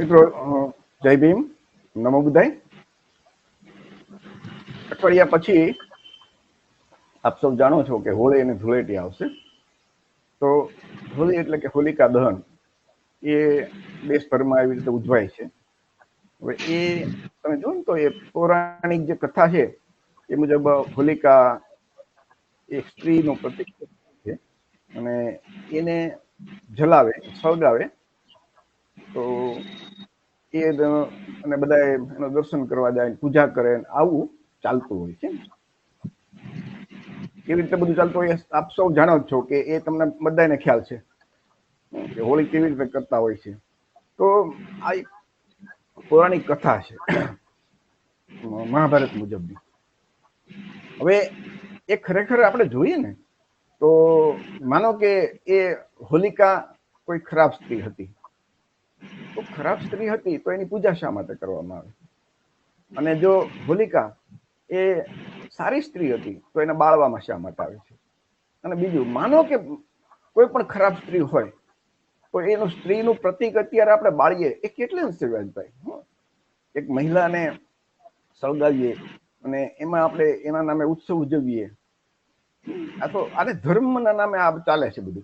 મિત્રો જય ભીમ. નમો બુદ્ધાય. અઠવાડિયા પછી આપ સૌ જાણો છો કે હોળી અને ધૂળેટી આવશે. તો હોળી એટલે કે હોલિકા દહન એ દેશભરમાં એવી રીતે ઉજવાય છે. હવે એ તમે જુઓ ને તો એ પૌરાણિક જે કથા છે એ મુજબ હોલિકા એક સ્ત્રીનું પ્રતિક છે. અને એને જલાવે, સળગાવે તો એ બધા એનું દર્શન કરવા જાય પૂજા કરે આવું ચાલતું હોય છે. કેવી રીતે બધું ચાલતું હોય આપ સૌ જાણો છો કે એ તમને બધાને ખ્યાલ છે. કે હોળી કેવી રીતે કરતા હોય છે. તો આ એક પૌરાણિક કથા છે. મહાભારત મુજબની. હવે એ ખરેખર આપણે જોઈએ ને તો માનો કે એ હોલિકા કોઈ ખરાબ સ્ત્રી હતી. તો ખરાબ સ્ત્રી હતી તો એની પૂજા શા માટે કરવામાં આવે? અને જો હોલિકા એ સારી સ્ત્રી હતી તો એને બાળવામાં શા માટે આવે છે? અને બીજું, માનો કે કોઈ પણ ખરાબ સ્ત્રી હોય, તો એનું સ્ત્રીનું પ્રતિક અત્યારે આપણે બાળીએ, એ કેટલી અંશે વ્યાજભાઈ? એક મહિલાને સળગાવીએ અને એમાં આપણે એના નામે ઉત્સવ ઉજવીએ. આ તો આને ધર્મના નામે આ ચાલે છે બધું.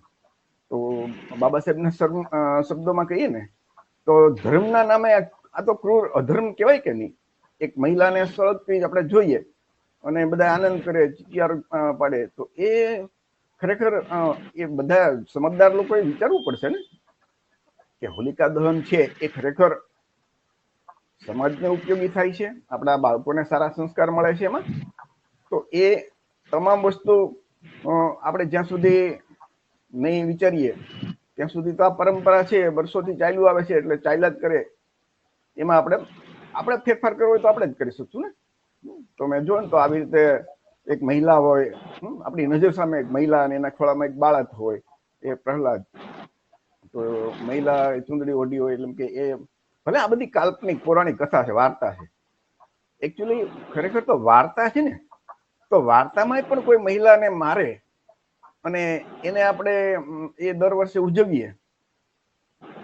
તો બાબા સાહેબના શબ્દ- શબ્દોમાં કહીએ ને તો ધર્મના નામે આ તો ક્રૂર અધર્મ કહેવાય કે નહીં? એક મહિલાને સળગતી આપણે જોઈએ અને બધા આનંદ કરે ચિયાર પાડે. તો એ ખરેખર એ બધા સમજદાર લોકોએ વિચારવું પડશે ને? કે હોલિકા દહન છે એ ખરેખર સમાજને ઉપયોગી થાય છે? આપણા બાળકોને સારા સંસ્કાર મળે છે એમાં? તો એ તમામ વસ્તુ આપણે જ્યાં સુધી નહીં વિચારીએ ત્યાં સુધી તો આ પરંપરા છે, વર્ષોથી ચાલ્યું આવે છે, એટલે ચાલ્યા જ કરે. એમાં આપણે આપણે ફેરફાર કરવો હોય તો આપણે જ કરી શકશું ને? તો મેં જો ને તો આવી રીતે એક મહિલા હોય આપણી નજર સામે એક મહિલા અને એના ખોળામાં એક બાળક હોય, એ પ્રહલાદ. તો મહિલા ચૂંદડી ઓઢી હોય, એટલે કે એ, ભલે આ બધી કાલ્પનિક, પૌરાણિક કથા છે, વાર્તા છે. એકચ્યુઅલી ખરેખર તો વાર્તા છે ને? તો વાર્તામાં પણ કોઈ મહિલાને મારે અને એને આપણે એ દર વર્ષે ઉજવીએ.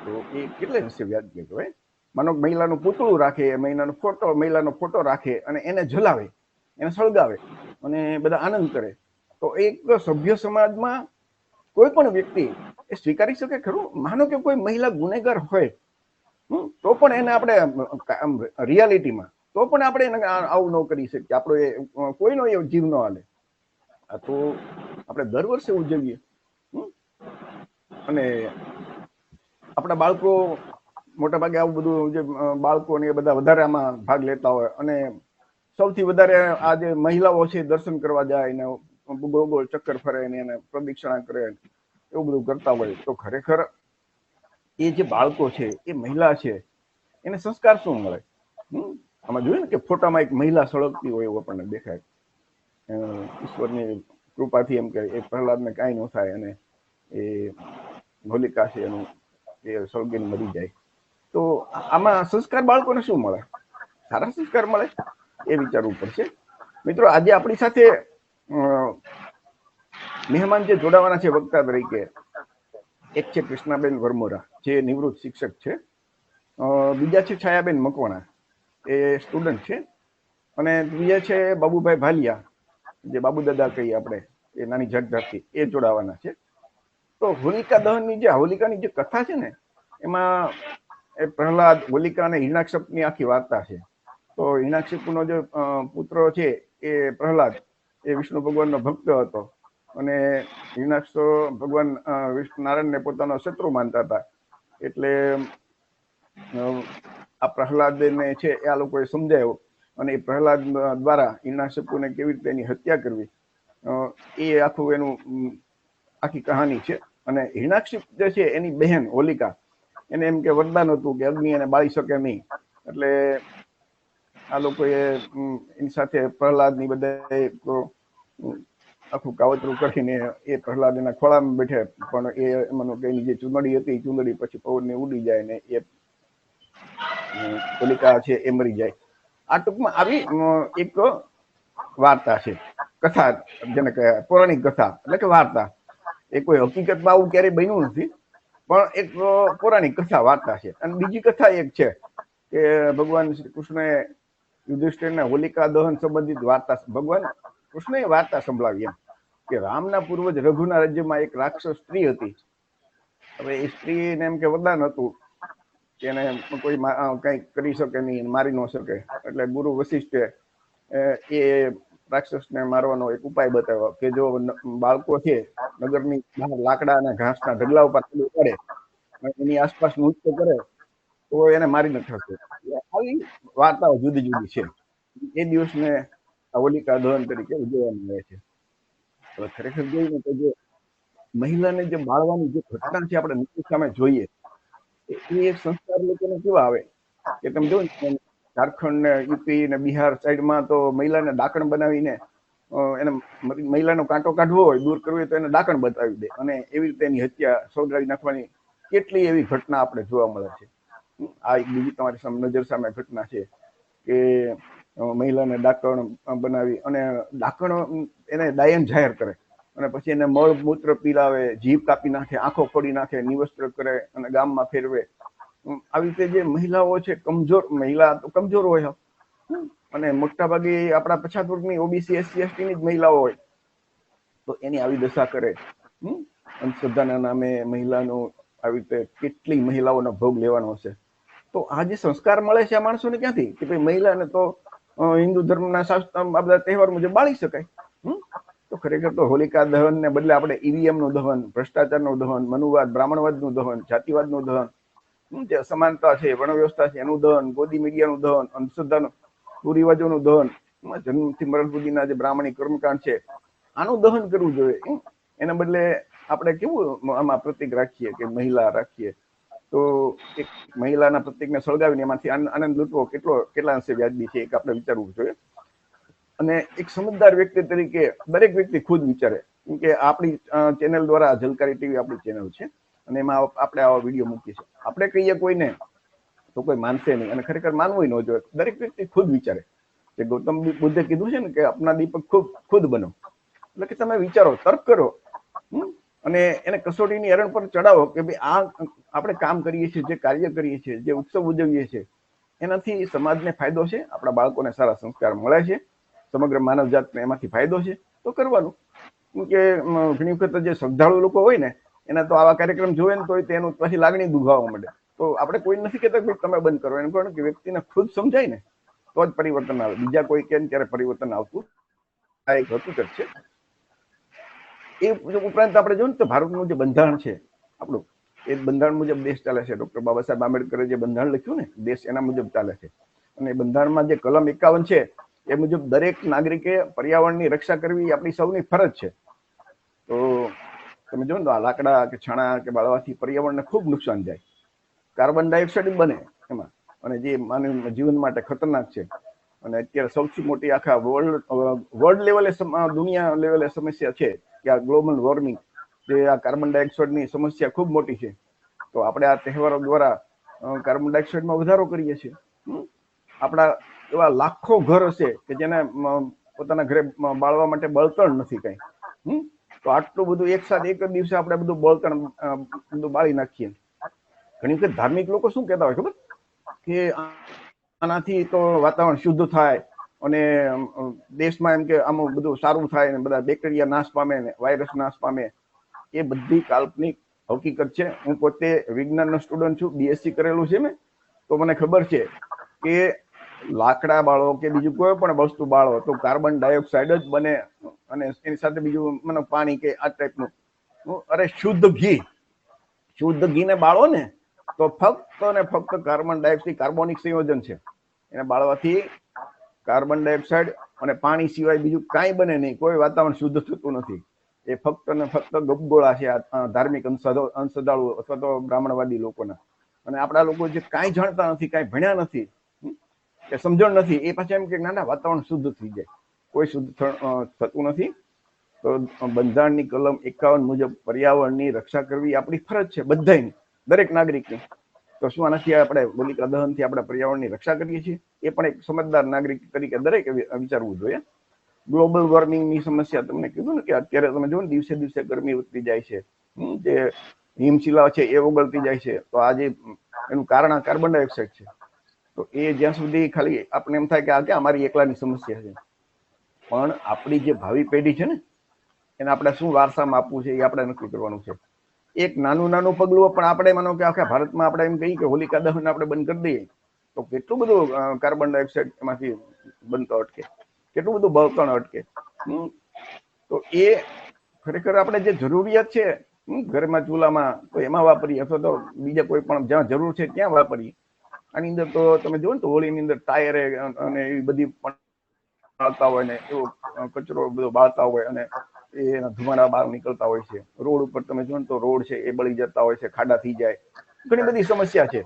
તો એ કેટલે હશે વ્યાજબી કહેવાય માનો મહિલાનું પૂતળું રાખે, મહિલાનો ફોટો મહિલાનો ફોટો રાખે અને એને જલાવે, એને સળગાવે અને બધા આનંદ કરે. તો એક સભ્ય સમાજમાં કોઈ પણ વ્યક્તિ એ સ્વીકારી શકે ખરું? માનો કે કોઈ મહિલા ગુનેગાર હોય તો પણ એને આપણે રિયાલિટીમાં, તો પણ આપણે એને આવું ન કરી શકીએ. આપણો એ, કોઈનો એ જીવ ન હાલે. આ તો આપણે દર વર્ષે ઉજવીએ. અને આપણા બાળકો મોટા ભાગે આવું બધું જે બાળકો ને એ બધા વધારે આમાં ભાગ લેતા હોય. અને સૌથી વધારે આ જે મહિલાઓ છે દર્શન કરવા જાય ને ગોળ ગોળ ચક્કર ફરે ને, એને પ્રદક્ષિણા કરે એવું બધું કરતા હોય. તો ખરેખર એ જે બાળકો છે, એ મહિલા છે, એને સંસ્કાર શું મળે? આમાં જોયું ને કે ફોટામાં એક મહિલા સળગતી હોય એવું આપણને દેખાય. ઈશ્વરની કૃપાથી એમ કે એ પ્રહલાદને કાંઈ ન થાય અને એ હોલિકા છે એનું એ સળગીને મરી જાય. તો આમાં સંસ્કાર બાળકોને શું મળે? સારા સંસ્કાર મળે? એ વિચારવું પડશે. મિત્રો, આજે આપણી સાથે મહેમાન જે જોડાવાના છે વક્તા તરીકે, એક છે કૃષ્ણાબેન વરમોરા, જે નિવૃત્ત શિક્ષક છે. બીજા છે છાયાબેન મકવાણા, એ સ્ટુડન્ટ છે. અને ત્રીજા છે બાબુભાઈ ભાલિયા જે બાબુ દાદા કહીએ આપણે, એ નાની જગધાથી એ જોડાવાના છે. તો હોલિકા દહનની જે, હોલિકાની જે કથા છે ને, એમાં એ પ્રહલાદ, હોલિકા અને હિરણાક્ષપની આખી વાર્તા છે. તો હિરણાક્ષપનો જે પુત્ર છે એ પ્રહલાદ, એ વિષ્ણુ ભગવાનનો ભક્ત હતો. અને હિરણાક્ષ ભગવાન વિષ્ણુ વિષ્ણુ નારાયણને પોતાનો શત્રુ માનતા હતા. એટલે આ પ્રહલાદને છે એ આ લોકોએ સમજાયો અને એ પ્રહલાદ દ્વારા હિરણાક્ષપુને કેવી રીતે એની હત્યા કરવી એ આખું એનું આખી કહાની છે. અને હિરણાક્ષિપ જે છે એની બહેન હોલિકા, એને એમ કે વરદાન હતું કે અગ્નિ એને બાળી શકે નહીં. એટલે આ લોકોએ એની સાથે પ્રહલાદની બધા આખું કાવતરું કરીને એ પ્રહલાદ એના ખોળામાં બેઠે. પણ એ એમાંનો કે જે ચુંદડી હતી એ ચુંદડી પછી પવનને ઉડી જાય ને એ હોલિકા છે એ મરી જાય. આ ટૂંકમાં આવી એક વાર્તા છે. કથા, જેને કહે, પૌરાણિક કથા, એટલે કે વાર્તા. એ કોઈ હકીકતમાં આવું ક્યારેય બન્યું નથી, પણ એક પૌરાણિક કથા, વાર્તા છે. અને બીજી કથા એક છે કે ભગવાન શ્રી કૃષ્ણએ યુધિષ્ઠિરને હોલિકા દહન સંબંધિત વાર્તા, ભગવાન કૃષ્ણએ વાર્તા સંભળાવી એમ કે રામના પૂર્વજ રઘુના રાજ્યમાં એક રાક્ષસ સ્ત્રી હતી. હવે એ સ્ત્રીને એમ કે વરદાન હતું કે એને કોઈ કઈ કરી શકે નહીં, મારી ન શકે. એટલે ગુરુ વશિષ્ઠે એ રાક્ષસને મારવાનો એક ઉપાય બતાવ્યો કે જો બાળકો છે, નગરની બહાર લાકડા અને ઘાસના ઢગલા ઉપર પડે એની આસપાસ નૃત્ય કરે, તો એને મારી ન થશે. આવી વાર્તાઓ જુદી જુદી છે. એ દિવસને હોલિકા દહન તરીકે ઉજવવામાં આવે છે. હવે ખરેખર જોઈએ તો જે મહિલાને જે બાળવાની જે ઘટના છે, આપણે સામે જોઈએ એ સંસ્કાર લોકોને કેવા આવે? કે તમે જો ઝારખંડ ને યુપી ને બિહાર સાઈડમાં તો મહિલાને ડાકણ બનાવીને એને મહિલાનો કાંટો કાઢવો હોય, દૂર કરવો હોય, તો એને ડાકણ બતાવી દે. અને એવી રીતે એની હત્યા સળગાવી નાખવાની કેટલી એવી ઘટના આપણે જોવા મળે છે. આ એક બીજી તમારી સામે નજર સામે ઘટના છે કે મહિલાને ડાકણ બનાવી અને ડાકણ એને ડાયન જાહેર કરે. અને પછી એને મળ મૂત્ર પીલાવે, જીભ કાપી નાખે, આંખો ફોડી નાખે, નિવસ્ત્ર કરે અને ગામમાં ફેરવે. આવી રીતે જે મહિલાઓ છે, કમજોર મહિલા તો કમજોર હોય અને મોટા ભાગે આપણા પછાત વર્ગની ઓબીસી, એસસી એસટી ની જ મહિલાઓ હોય. તો એની આવી દશા કરે. અંધશ્રદ્ધાના નામે મહિલાનો આવી રીતે કેટલી મહિલાઓનો ભોગ લેવાનો હશે તો આ જે સંસ્કાર મળે છે આ માણસોને ક્યાંથી? કે ભાઈ મહિલાને તો હિન્દુ ધર્મના શાસ્ત્ર, આ બધા તહેવાર મુજબ બાળી શકાય. તો ખરેખર તો હોલિકા દહન ને બદલે આપણે ઈવીએમનું દહન, ભ્રષ્ટાચારનું દહન, મનુવાદ, બ્રાહ્મણવાદનું દહન, જાતિવાદનું દહન સમાનતા છે વર્ણ વ્યવસ્થા છે, એનું દહન, ગોદી મીડિયાનું દહન, અંધશ્રદ્ધાનું કુરિવાજોનું દહન જન્મથી મરણ સુધીના જે બ્રાહ્મણી કર્મકાંડ છે, આનું દહન કરવું જોઈએ એના બદલે આપણે કેવું આમાં પ્રતિક રાખીએ કે મહિલા રાખીએ? તો એક મહિલાના પ્રતિકને સળગાવીને એમાંથી આનંદ લૂંટવો કેટલો, કેટલા અંશે વ્યાજબી છે, એક આપણે વિચારવું જોઈએ. અને એક સમજદાર વ્યક્તિ તરીકે દરેક વ્યક્તિ ખુદ વિચારે. કે આપણી ચેનલ દ્વારા જલકારી ટીવી આપણી ચેનલ છે અને એમાં આપણે આવા વીડિયો મૂકીએ છીએ. આપણે કહીએ કોઈને, તો કોઈ માનશે નહીં અને ખરેખર માનવું ન જોઈએ. દરેક વ્યક્તિ ખુદ વિચારે. કે ગૌતમ બુદ્ધે કીધું છે ને કે આપના દીપક ખુદ ખુદ બનો. એટલે કે તમે વિચારો, તર્ક કરો. અને એને કસોટીની એરણ પર ચડાવો કે ભાઈ આ, આપણે કામ કરીએ છીએ, જે કાર્ય કરીએ છીએ, જે ઉત્સવ ઉજવીએ છીએ, એનાથી સમાજને ફાયદો છે, આપણા બાળકોને સારા સંસ્કાર મળે છે સમગ્ર માનવ જાતને એમાંથી ફાયદો છે, તો કરવાનું. કે ઘણી વખત જે શ્રદ્ધાળુ લોકો હોય ને, એના તો આવા કાર્યક્રમ જોવે ને તો તેનું પછી લાગણી દુભાવવા માંડે. તો આપણે કોઈ નથી કહેતા કે તમે બંધ કરો એમ કહો કે વ્યક્તિને ખુદ સમજાય ને, તો જ પરિવર્તન આવે. બીજા કોઈ કે ત્યારે પરિવર્તન આવતું આ એક હકીકત છે. એ ઉપરાંત આપણે જોઈએ તો ભારતનું જે બંધારણ છે, આપણું, એ બંધારણ મુજબ દેશ ચાલે છે. ડોક્ટર બાબા સાહેબ આંબેડકરે જે બંધારણ લખ્યું ને, દેશ એના મુજબ ચાલે છે. અને બંધારણમાં જે કલમ એકાવન છે એ મુજબ દરેક નાગરિકે પર્યાવરણની રક્ષા કરવી આપણી સૌની ફરજ છે. તો તમે જો ને આ લાકડા કે છાણા કે બાળવાથી પર્યાવરણને ખૂબ નુકસાન જાય. કાર્બન ડાયોક્સાઇડ બને એમાં. અને જે માનવ જીવન માટે ખતરનાક છે. અને અત્યારે સૌથી મોટી આખા વર્લ્ડ વર્લ્ડ લેવલે દુનિયા લેવલે સમસ્યા છે કે આ ગ્લોબલ વોર્મિંગ જે આ કાર્બન ડાયોક્સાઇડની સમસ્યા ખૂબ મોટી છે. તો આપણે આ તહેવારો દ્વારા કાર્બન ડાયોક્સાઇડમાં વધારો કરીએ છીએ. આપણા એવા લાખો ઘર હશે કે જેને પોતાના ઘરે બાળવા માટે બળતણ નથી કઈ. હમ? તો આટલું બધું એક સાથે એક દિવસે આપણે બધું બળતણ બધું બાળી નાખીએ. ઘણી વખત ધાર્મિક લોકો શું કહેતા હોય ખબર? કે આનાથી તો વાતાવરણ શુદ્ધ થાય અને દેશમાં એમ કે આમ બધું સારું થાય ને બધા બેક્ટેરિયા નાશ પામે ને વાયરસ નાશ પામે. એ બધી કાલ્પનિક હકીકત છે. હું પોતે વિજ્ઞાનનો સ્ટુડન્ટ છું બીએસસી કરેલું છે મેં. તો મને ખબર છે કે લાકડા બાળો કે બીજું કોઈ પણ વસ્તુ બાળો, તો કાર્બન ડાયોક્સાઇડ જ બને. અને એની સાથે બીજું મને પાણી કે આ ટાઈપનું અરે શુદ્ધ ઘી. શુદ્ધ ઘીને બાળો ને, તો ફક્ત ને ફક્ત કાર્બન ડાયોક્સાઇડ, કાર્બોનિક સંયોજન છે. એને બાળવાથી કાર્બન ડાયોક્સાઇડ અને પાણી સિવાય બીજું કાંઈ બને નહીં. કોઈ વાતાવરણ શુદ્ધ થતું નથી. એ ફક્ત ને ફક્ત ગપગોળા છે આ ધાર્મિક અંશદાળુ અથવા તો બ્રાહ્મણવાદી લોકોના. અને આપણા લોકો જે કાંઈ જાણતા નથી, કાંઈ ભણ્યા નથી કે સમજણ નથી. એ પાછા એમ કે ના ના વાતાવરણ શુદ્ધ થઈ જાય. કોઈ શુદ્ધ થતું નથી. તો બંધારણની કલમ એકાવન મુજબ પર્યાવરણની રક્ષા કરવી આપણી ફરજ છે બધાની દરેક નાગરિકની. તો શું આનાથી આપણે બોલિકા દહનથી આપણે પર્યાવરણની રક્ષા કરીએ છીએ? એ પણ એક સમજદાર નાગરિક તરીકે દરેક વિચારવું જોઈએ. ગ્લોબલ વોર્મિંગની સમસ્યા તમને કીધું ને કે અત્યારે તમે જુઓ દિવસે દિવસે ગરમી વધતી જાય છે. જે હિમશિલા છે એ ઓગળતી જાય છે. તો આજે એનું કારણ કાર્બન ડાયોક્સાઇડ છે. તો એ જ્યાં સુધી ખાલી આપણે એમ થાય કે આ કે અમારી એકલાની સમસ્યા છે. પણ આપણી જે ભાવિ પેઢી છે ને, એને આપણે શું વારસામાં આપવું છે એ આપણે નક્કી કરવાનું છે. એક નાનું નાનું પગલું પણ આપણે માનો કે આખા ભારતમાં આપણે એમ કહીએ કે હોલિકા દહન આપણે બંધ કરી દઈએ, તો કેટલું બધું કાર્બન ડાયોક્સાઇડ એમાંથી બનતો અટકે. કેટલું બધું બળતણ અટકે. તો એ ખરેખર આપણે જે જરૂરિયાત છે ઘરમાં ચૂલામાં તો એમાં વાપરીએ અથવા તો બીજા કોઈ પણ જ્યાં જરૂર છે ત્યાં વાપરીએ આની અંદર તો તમે જુઓ ને તો હોળીની અંદર ટાયરે અને એવી બધી બાળતા હોય ને એવો કચરો બધો બાળતા હોય અને એના ધુમાડા બહાર નીકળતા હોય છે. રોડ ઉપર તમે જુઓ ને તો રોડ છે, એ બળી જતા હોય છે, ખાડા થઈ જાય. ઘણી બધી સમસ્યા છે.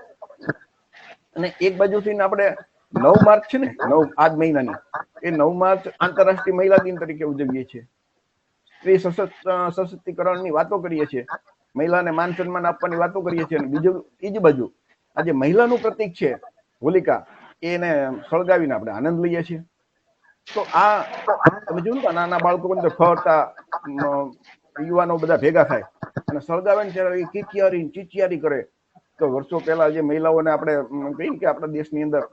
અને એક બાજુથી આપણે નવ માર્ચ છે ને, નવ, આજ મહિનાની, એ નવ માર્ચ આંતરરાષ્ટ્રીય મહિલા દિન તરીકે ઉજવીએ છીએ. સ્ત્રી સશક્ત સશક્તિકરણની વાતો કરીએ છીએ. મહિલાને માન સન્માન આપવાની વાતો કરીએ છીએ અને બીજું બીજી બાજુ આજે મહિલાનું પ્રતીક છે, હોલિકા, એને સળગાવીને આપણે આનંદ લઈએ છીએ. તો આ તમે જોયું ને નાના બાળકો અંદર ફરતા યુવાનો બધા ભેગા થાય અને સળગાવે ને ત્યારે કિચિયારી ચીચિયારી કરે. તો વર્ષો પહેલા જે મહિલાઓને આપણે કહીએ કે આપણા દેશની અંદર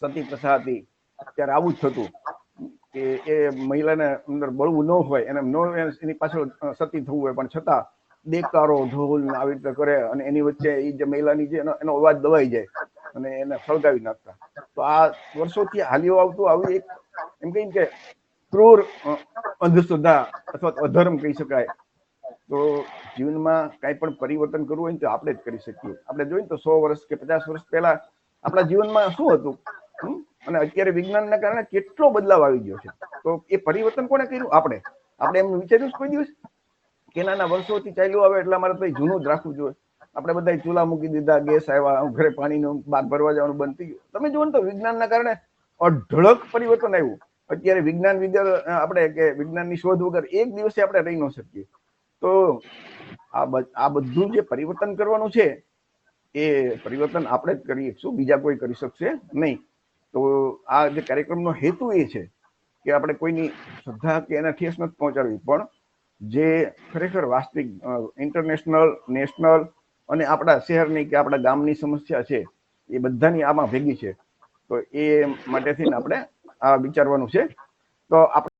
સતી પ્રથા હતી, ત્યારે આવું જ થતું કે એ મહિલાને અંદર બળવું ન હોય, એને ન એની પાછળ સતી થવું હોય. પણ છતાં દેકારો ઢોલ આવી રીતે કરે અને એની વચ્ચે એ જે મહિલાની જે એનો અવાજ દબાઈ જાય અને એને સળગાવી નાખતા. તો આ વર્ષોથી હાલ્યો આવતું આવી એક એમ કહીને કે ક્રૂર અંધશ્રદ્ધા અથવા અધર્મ કહી શકાય. તો જીવનમાં કાંઈ પણ પરિવર્તન કરવું હોય ને તો આપણે જ કરી શકીએ. આપણે જોઈએ તો સો વર્ષ કે પચાસ વર્ષ પહેલા આપણા જીવનમાં શું હતું? અને અત્યારે વિજ્ઞાનના કારણે કેટલો બદલાવ આવી ગયો છે. તો એ પરિવર્તન કોને કર્યું? આપણે. આપણે એમ વિચાર્યું કોઈ દિવસ? કે નાના વર્ષોથી ચાલ્યું આવે એટલે અમારે તો જૂનું જ રાખવું જોઈએ. આપણે બધા ચૂલા મૂકી દીધા, ગેસ આવ્યા ઘરે પાણીનું બહાર ભરવા જવાનું બંધ થઈ ગયું. તમે જુઓ ને તો વિજ્ઞાનના કારણે અઢળક પરિવર્તન આવ્યું. અત્યારે વિજ્ઞાન વગર આપણે કે વિજ્ઞાનની શોધ વગર એક દિવસે આપણે રહી ન શકીએ. તો આ બધું જે પરિવર્તન કરવાનું છે, એ પરિવર્તન આપણે જ કરીએ શું? બીજા કોઈ કરી શકશે નહીં. તો આ જે કાર્યક્રમનો હેતુ એ છે કે આપણે કોઈની શ્રદ્ધા કે એના ઠેસ નથી પહોંચાડવી. પણ જે ખરેખર વાસ્તવિક ઇન્ટરનેશનલ નેશનલ અને આપણા શહેરની કે આપણા ગામની સમસ્યા છે, એ બધાની આમાં ભેગી છે. તો એ માટેથી આપણે આ વિચારવાનું છે. તો આપણે